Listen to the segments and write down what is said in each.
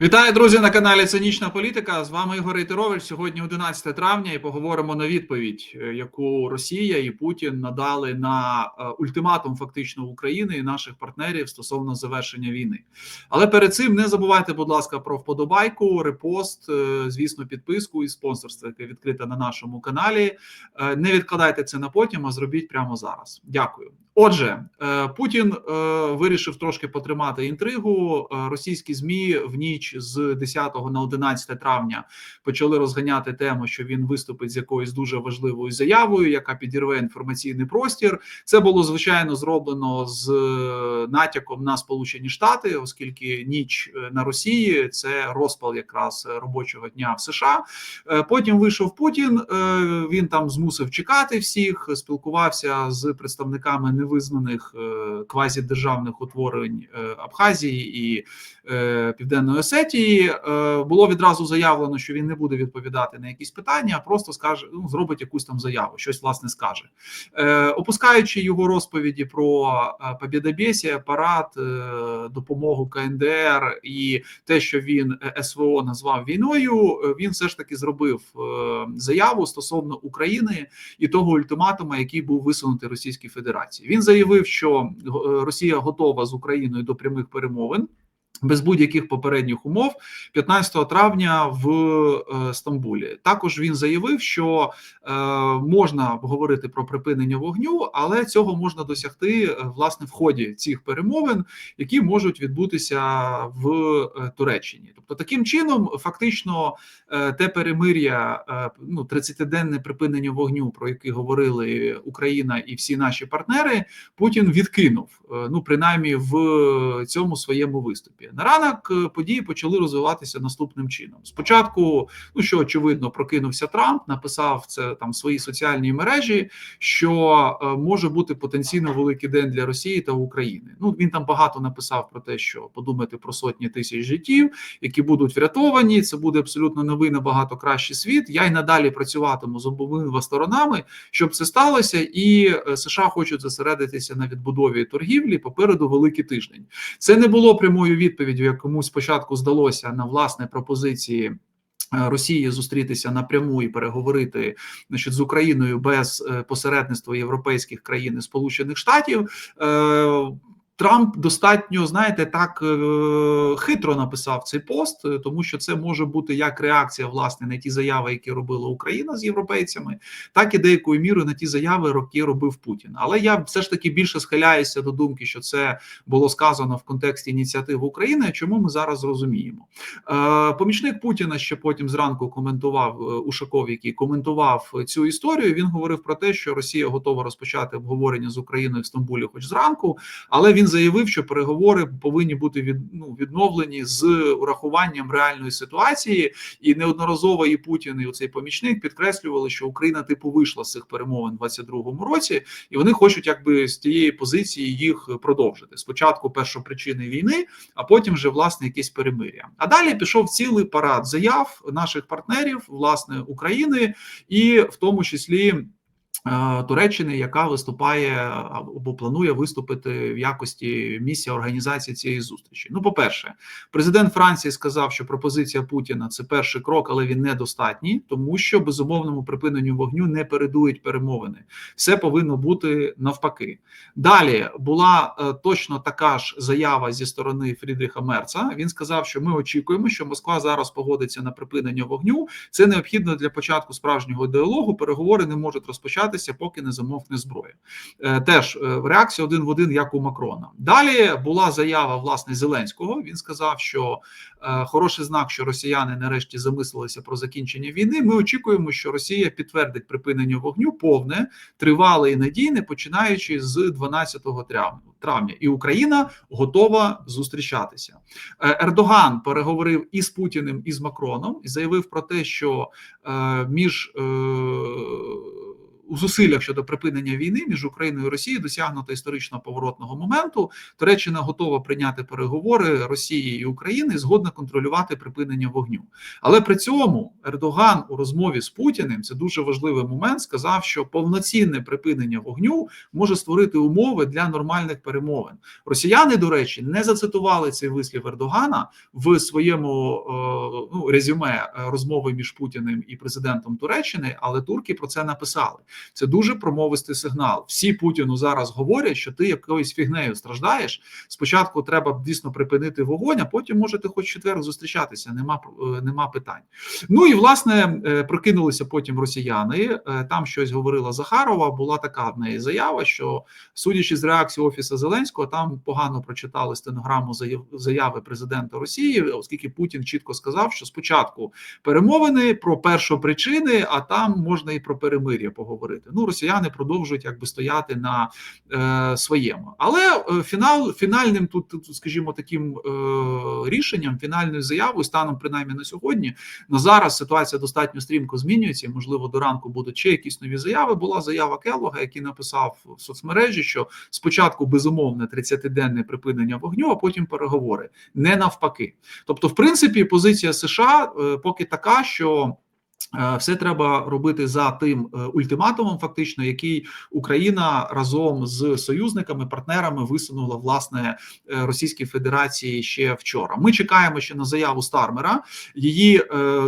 Вітаю, друзі, на каналі Цинічна Політика. З вами Ігор Рейтерович. Сьогодні 11 травня, і поговоримо на відповідь, е, яку Росія і Путін надали на е, ультиматум фактично України і наших партнерів стосовно завершення війни. Але перед цим не забувайте, будь ласка, про вподобайку, репост, е, звісно, підписку і спонсорство, яке відкрите на нашому каналі. Не відкладайте це на потім, а зробіть прямо зараз. Дякую. Отже, е, Путін е, вирішив трошки потримати інтригу. Е, Російські змі в ніч з 10 на 11 травня почали розганяти тему, що він виступить з якоюсь дуже важливою заявою, яка підірве інформаційний простір. Це було звичайно зроблено з натяком на Сполучені Штати, оскільки ніч на Росії це розпал якраз робочого дня в США. Потім вийшов Путін. Він там змусив чекати всіх, спілкувався з представниками невизнаних е, квазідержавних утворень е, Абхазії і Південної Осетії. Е, Було відразу заявлено, що він не буде відповідати на якісь питання, а просто скаже, ну зробить якусь там заяву, щось власне скаже, Е, опускаючи його розповіді про е, побєдобєсія, парад, е, допомогу КНДР і те, що він е, СВО назвав війною, е, він все ж таки зробив е, заяву стосовно України і того ультиматума, який був висунутий Російській Федерації. Він заявив, що е, Росія готова з Україною до прямих перемовин. Без будь-яких попередніх умов 15 травня в е, Стамбулі також він заявив, що е, можна говорити про припинення вогню, але цього можна досягти е, власне в ході цих перемовин, які можуть відбутися в Туреччині. Тобто, таким чином, фактично, те перемир'я, е, ну 30-денне припинення вогню, про яке говорили Україна і всі наші партнери, Путін відкинув. Ну принаймні в цьому своєму виступі. На ранок е, події почали розвиватися наступним чином. Спочатку, ну що очевидно, прокинувся Трамп, написав це там в своїй соціальній мережі, що е, може бути потенційно великий день для Росії та України. Ну він там багато написав про те, що подумати про сотні тисяч життів, які будуть врятовані. Це буде абсолютно новий набагато кращий світ. Я й надалі працюватиму з обидва сторонами, щоб це сталося, і е, США хочуть зосередитися на відбудові торгівлі. Попереду великий тиждень. Це не було прямою відповіддю, як комусь спочатку здалося на власне пропозиції. е, Росії зустрітися напряму і переговорити значить, з Україною без е, посередництва європейських країн і Сполучених Штатів. Трамп достатньо, знаєте, так е, хитро написав цей пост, е, тому що це може бути як реакція власне на ті заяви, які робила Україна з європейцями, так і деякою мірою на ті заяви, які робив Путін. Але я все ж таки більше схиляюся до думки, що це було сказано в контексті ініціатив України. Чому ми зараз розуміємо? Е, Помічник Путіна ще потім зранку коментував Ушаков, який коментував цю історію. Він говорив про те, що Росія готова розпочати обговорення з Україною в Стамбулі, хоч зранку, але він заявив, що переговори повинні бути від, ну, відновлені з урахуванням реальної ситуації, і неодноразово і Путін, і цей помічник підкреслювали, що Україна типу вийшла з цих перемовин у 22-му році, і вони хочуть, якби з тієї позиції їх продовжити. Спочатку першопричини війни, а потім вже власне якесь перемир'я. А далі пішов цілий парад заяв наших партнерів, власне України, і в тому числі. Туреччини, яка виступає або планує виступити в якості місія організації цієї зустрічі. Ну, по-перше, президент Франції сказав, що пропозиція Путіна це перший крок, але він недостатній, тому що безумовному припиненню вогню не передують перемовини. Все повинно бути навпаки. Далі була е, точно така ж заява зі сторони Фрідріха Мерца. Він сказав, що ми очікуємо, що Москва зараз погодиться на припинення вогню. Це необхідно для початку справжнього діалогу. Переговори не можуть розпочатися, поки не замовкне зброя. Е, Теж е, реакція один в один, як у Макрона. Далі була заява власне Зеленського. Він сказав, що е, хороший знак, що росіяни нарешті замислилися про закінчення війни. Ми очікуємо, що Росія підтвердить припинення вогню повне, тривале і надійне, починаючи з 12 травня. І Україна готова зустрічатися. Ердоган переговорив і з Путіним, і з Макроном, і заявив про те, що між у зусиллях щодо припинення війни між Україною і Росією досягнуто історично поворотного моменту. Туреччина готова прийняти переговори Росії і України згодна контролювати припинення вогню. Але при цьому Ердоган у розмові з Путіним це дуже важливий момент. Сказав, що повноцінне припинення вогню може створити умови для нормальних перемовин. Росіяни, до речі, не зацитували цей вислів Ердогана в своєму е, ну, резюме е, розмови між Путіним і президентом Туреччини, але турки про це написали. Це дуже промовистий сигнал. Всі Путіну зараз говорять, що ти якоюсь фігнею страждаєш. Спочатку треба дійсно припинити вогонь, а потім можете хоч четвер зустрічатися. Нема е, нема питань. Ну і власне е, прокинулися потім росіяни. Е, там щось говорила Захарова. Була така в неї заява, що судячи з реакції офісу Зеленського, там погано прочитали стенограму заяви президента Росії, оскільки Путін чітко сказав, що спочатку перемовини про першопричини, а там можна і про перемир'я поговорити. Ну, росіяни продовжують якби стояти на е, своєму, але е, фінал фінальним тут, тут, скажімо, таким е, рішенням, фінальною заявою, станом принаймні на сьогодні, на зараз ситуація достатньо стрімко змінюється. Можливо, до ранку будуть ще якісь нові заяви. Була заява Келлога, який написав в соцмережі, що спочатку безумовне 30-денне припинення вогню, а потім переговори, не навпаки. Тобто, в принципі, позиція США е, поки така, що. Е, все треба робити за тим е, ультиматумом, фактично, який Україна разом з союзниками, партнерами висунула власне е, Російській Федерації ще вчора. Ми чекаємо ще на заяву Стармера. Її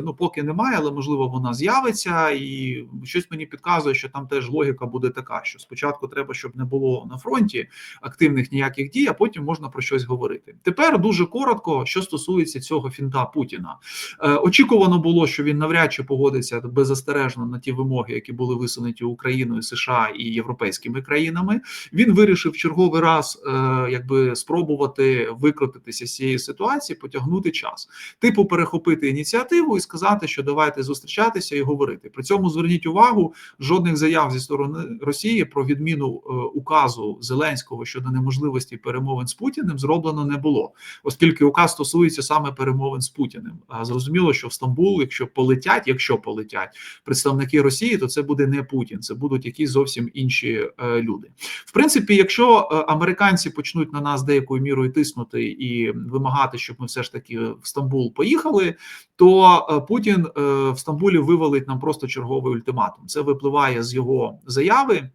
ну поки немає, але можливо вона з'явиться, і щось мені підказує, що там теж логіка буде така: що спочатку треба, щоб не було на фронті активних ніяких дій, а потім можна про щось говорити. Тепер дуже коротко, що стосується цього фінта Путіна. Очікувано було, що він навряд чи погодить погодиться беззастережно на ті вимоги, які були висунуті Україною, США і європейськими країнами. Він вирішив черговий раз, е, якби спробувати викрутитися з цієї ситуації, потягнути час, типу перехопити ініціативу і сказати, що давайте зустрічатися і говорити. При цьому зверніть увагу, жодних заяв зі сторони Росії про відміну е, указу Зеленського щодо неможливості перемовин з Путіним зроблено не було, оскільки указ стосується саме перемовин з Путіним. А зрозуміло, що в Стамбул, якщо полетять, якщо полетять представники Росії, то це буде не Путін, це будуть якісь зовсім інші е, люди. В принципі, якщо е, американці почнуть на нас деякою мірою тиснути і вимагати, щоб ми все ж таки в Стамбул поїхали, то е, Путін в Стамбулі вивалить нам просто черговий ультиматум. Це випливає з його заяви.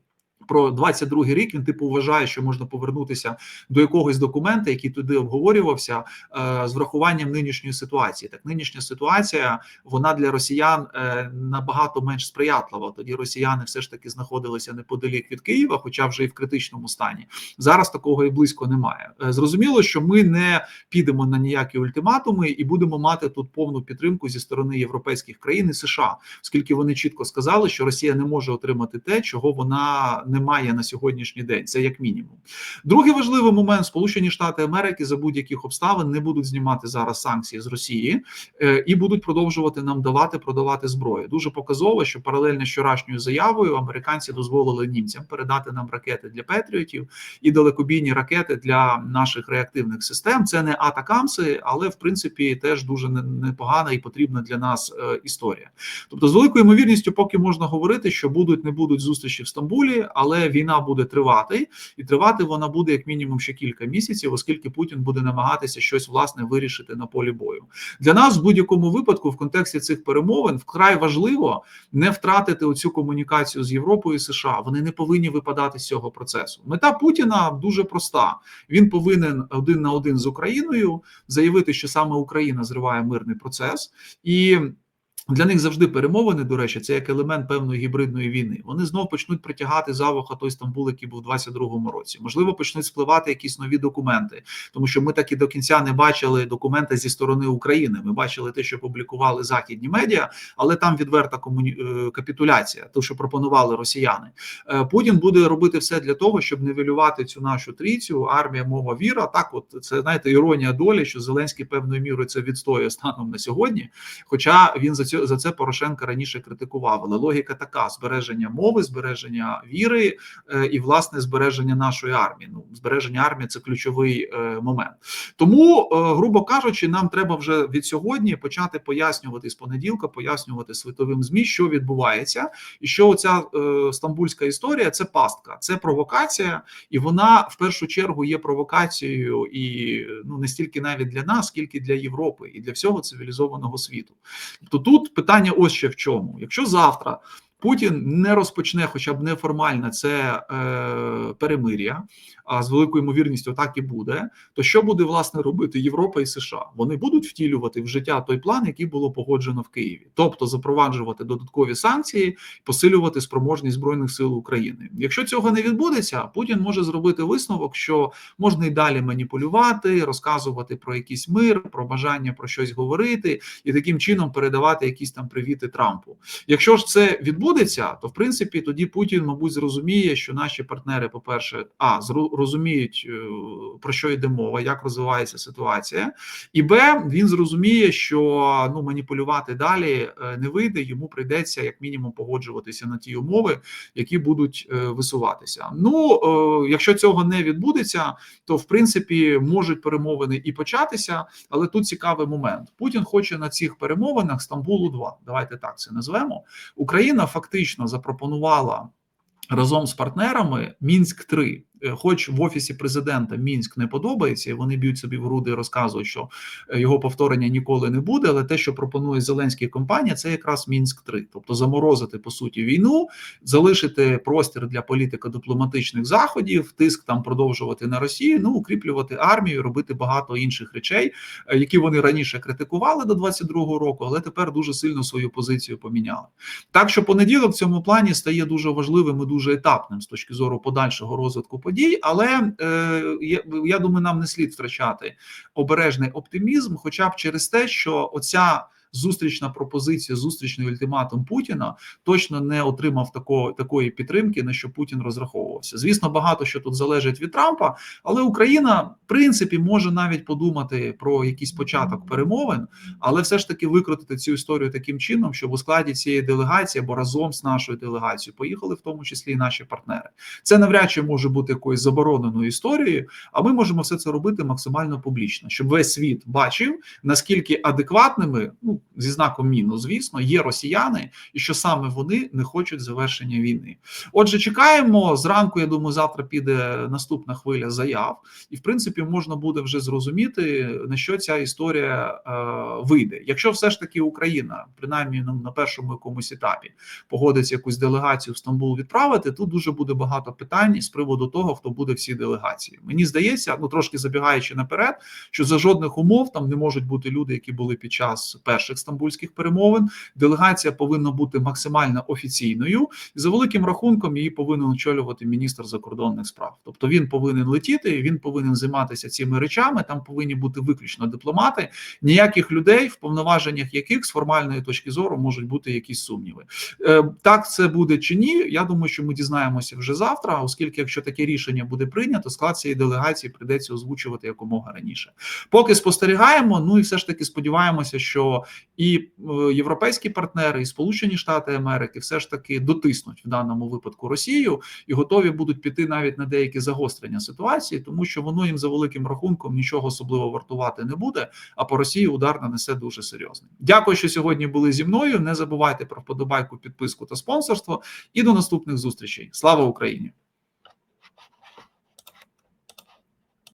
Про 22-й рік він типу вважає, що можна повернутися до якогось документа, який туди обговорювався е, з врахуванням нинішньої ситуації. Так, нинішня ситуація вона для росіян е, набагато менш сприятлива. Тоді росіяни все ж таки знаходилися неподалік від Києва, хоча вже і в критичному стані. Зараз такого і близько немає. Е, зрозуміло, що ми не підемо на ніякі ультиматуми і будемо мати тут повну підтримку зі сторони європейських країн і США, оскільки вони чітко сказали, що Росія не може отримати те, чого вона немає на сьогоднішній день. Це як мінімум. Другий важливий момент: Сполучені Штати Америки за будь-яких обставин не будуть знімати зараз санкції з Росії е, і будуть продовжувати нам давати продавати зброю. Дуже показово, що паралельно з вчорашньою заявою американці дозволили німцям передати нам ракети для Петріотів і далекобійні ракети для наших реактивних систем. Це не атакамси, але в принципі теж дуже непогана і потрібна для нас е, історія. Тобто, з великою ймовірністю, поки можна говорити, що будуть не будуть зустрічі в Стамбулі але війна буде тривати, і тривати вона буде як мінімум ще кілька місяців, оскільки Путін буде намагатися щось власне вирішити на полі бою. Для нас в будь-якому випадку, в контексті цих перемовин, вкрай важливо не втратити оцю комунікацію з Європою і США. Вони не повинні випадати з цього процесу. Мета Путіна дуже проста: він повинен один на один з Україною заявити, що саме Україна зриває мирний процес і. Для них завжди перемовини, до речі, це як елемент певної гібридної війни. Вони знов почнуть притягати за вуха той Стамбул, який був у 22-му році. Можливо, почнуть спливати якісь нові документи, тому що ми так і до кінця не бачили документи зі сторони України. Ми бачили те, що публікували західні медіа, але там відверта комуні... Е, капітуляція, то що пропонували росіяни. Е, Путін буде робити все для того, щоб нивелювати цю нашу трійцю, армія, мова, віра. Так, от це знаєте, іронія долі, що Зеленський певною мірою це відстоює станом на сьогодні, хоча він за це за це Порошенка раніше критикував. Але логіка така: збереження мови, збереження віри е, і власне збереження нашої армії. Ну, збереження армії це ключовий е, момент. Тому, е, грубо кажучи, нам треба вже від сьогодні почати пояснювати з понеділка, пояснювати світовим змі, що відбувається, і що оця стамбульська історія це пастка, це провокація, і вона в першу чергу є провокацією і ну не стільки навіть для нас, скільки для Європи і для всього цивілізованого світу. Тобто тут питання ось ще в чому: якщо завтра. Путін не розпочне, хоча б неформально це е, перемир'я, а з великою ймовірністю так і буде. То що буде власне робити Європа і США? Вони будуть втілювати в життя той план, який було погоджено в Києві, тобто запроваджувати додаткові санкції, посилювати спроможність збройних сил України. Якщо цього не відбудеться, Путін може зробити висновок, що можна і далі маніпулювати, розказувати про якийсь мир, про бажання про щось говорити, і таким чином передавати якісь там привіти Трампу. Якщо ж це відбудеться, то в принципі тоді Путін, мабуть, зрозуміє, що наші партнери, по перше, а розуміють е, про що йде мова, як розвивається ситуація, і Б, він зрозуміє, що ну маніпулювати далі е, не вийде. Йому прийдеться як мінімум погоджуватися на ті умови, які будуть е, висуватися. Ну якщо цього не відбудеться, то в принципі можуть перемовини і початися. Але тут цікавий момент: Путін хоче на цих перемовинах Стамбулу 2 Давайте так це назвемо. Україна фактично запропонувала разом з партнерами мінськ 3 Е, хоч в офісі президента мінськ не подобається, і вони б'ють собі в груди, і розказують, що е, його повторення ніколи не буде. Але те, що пропонує Зеленський компанія, це якраз мінськ 3 тобто заморозити по суті війну, залишити простір для політико-дипломатичних заходів, тиск там продовжувати на Росію, ну укріплювати армію, робити багато інших речей, е, які вони раніше критикували до 22-го року, але тепер дуже сильно свою позицію поміняли. Так що понеділок в цьому плані стає дуже важливим і дуже етапним з точки зору подальшого розвитку подій, але е, я, думаю, нам не слід втрачати обережний оптимізм, хоча б через те, що оця зустрічна пропозиція, зустрічний ультиматум Путіна точно не отримав такого такої підтримки, на що Путін розраховувався. Звісно, багато що тут залежить від Трампа, але Україна в принципі може навіть подумати про якийсь початок перемовин, але все ж таки викрутити цю історію таким чином, щоб у складі цієї делегації або разом з нашою делегацією поїхали, в тому числі і наші партнери. Це навряд чи може бути якоюсь забороненою історією, а ми можемо все це робити максимально публічно, щоб весь світ бачив наскільки адекватними ну зі знаком мінус, звісно, є росіяни, і що саме вони не хочуть завершення війни. Отже, чекаємо зранку. Я думаю, завтра піде наступна хвиля заяв, і в принципі можна буде вже зрозуміти на що ця історія е, вийде. Якщо все ж таки Україна, принаймні ну, на першому якомусь етапі, погодиться якусь делегацію в Стамбул відправити, тут дуже буде багато питань з приводу того, хто буде всі делегації. Мені здається, ну трошки забігаючи наперед, що за жодних умов там не можуть бути люди, які були під час перших перших стамбульських перемовин. Делегація повинна бути максимально офіційною, і за великим рахунком її повинен очолювати міністр закордонних справ. Тобто він повинен летіти, він повинен займатися цими речами. Там повинні бути виключно дипломати. Ніяких людей, в повноваженнях яких з формальної точки зору можуть бути якісь сумніви. Е, так це буде чи ні? Я думаю, що ми дізнаємося вже завтра, оскільки, якщо таке рішення буде прийнято, склад цієї делегації прийдеться озвучувати якомога раніше. Поки спостерігаємо. Ну і все ж таки сподіваємося, що і е, європейські партнери, і Сполучені Штати Америки все ж таки дотиснуть в даному випадку Росію і готові будуть піти навіть на деякі загострення ситуації, тому що воно їм за великим рахунком нічого особливо вартувати не буде. А по Росії удар нанесе дуже серйозний. Дякую, що сьогодні були зі мною. Не забувайте про вподобайку, підписку та спонсорство. І до наступних зустрічей. Слава Україні!